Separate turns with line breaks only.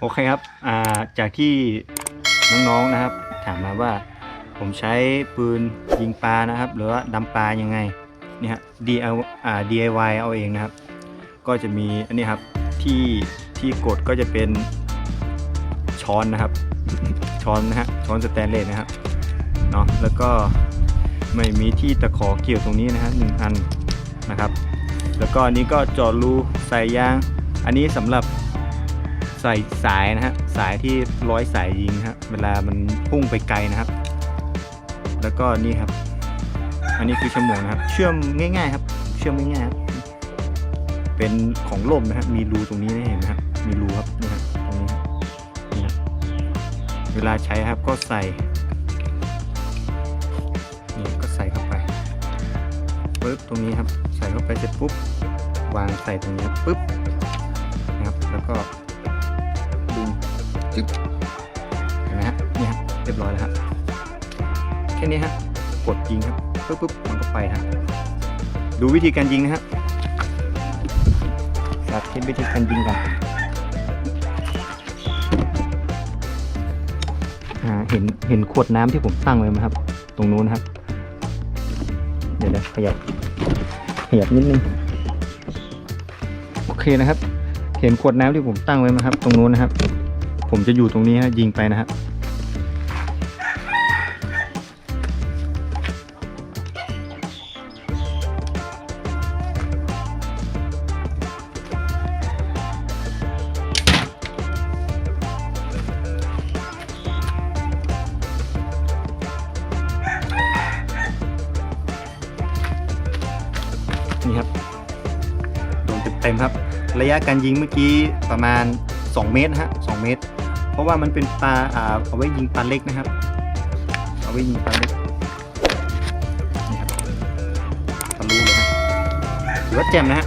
โอเคครับาจากที่น้องๆนะครับ ถามมาว่าผมใช้ปืนยิงปลานะครับ หรือว่าดำปลายังไงนี่ฮะ DIY DIY เอาเองนะครับ ก็จะมีอันนี้ครับที่ที่กดก็จะเป็นช้อนนะครับ ช้อนนะฮะช้อนสแตนเลสนะครับเนาะแล้วก็ไม่มีที่ตะขอเกี่ยวตรงนี้นะฮะหนึ่งอันนะครับ แล้วก็อันนี้ก็จอดรูใส่ยาง อันนี้สำหรับ ส่สายนะฮะสายที่ร้อยสายยิงฮะเวลามันพุ่งไปไกลนะครับ แล้วก็นี่ครับ อันนี้คือฉมวกนะครับ เชื่อมง่ายๆครับ เชื่อมง่ายๆครับเป็นของล่มนะครับมีรูตรงนี้นะเห็นไหมครับมีรูครับนี่ครับตรงนี้นี่ครับเวลาใช้ครับก็ใส่นี่ก็ใส่เข้าไปปึ๊บตรงนี้ครับ ใส่เข้าไปเสร็จปุ๊บวางใส่ตรงนี้ปึ๊บนะครับแล้วก็ เรียบร้อยแล้วครับแค่นี้ฮะกดยิงครับปึ๊บปึ๊บมันก็ไปฮะดูวิธีการยิงนะฮะสาธิตวิธีการยิงกันอ่าเห็นเห็นขวดน้ำที่ผมตั้งไว้ไหมครับ ตรงนู้นครับ เดี๋ยวเดี๋ยวขยับขยับนิดนึงโอเคนะครับ เห็นขวดน้ำที่ผมตั้งไว้ไหมครับ ตรงนู้นนะครับ ผมจะอยู่ตรงนี้ฮะยิงไปนะครับ นี่ครับโดนเต็มๆครับ ระยะการยิงเมื่อกี้ประมาณ 2 เมตรนะฮะ2เมตร เพราะว่ามันเป็นปลาอ่าเอาไว้ยิงปลาเล็กนะครับ เอาไว้ยิงปลาเล็กนี่ครับทะลุเลยฮะถือว่าแจ่มนะฮะ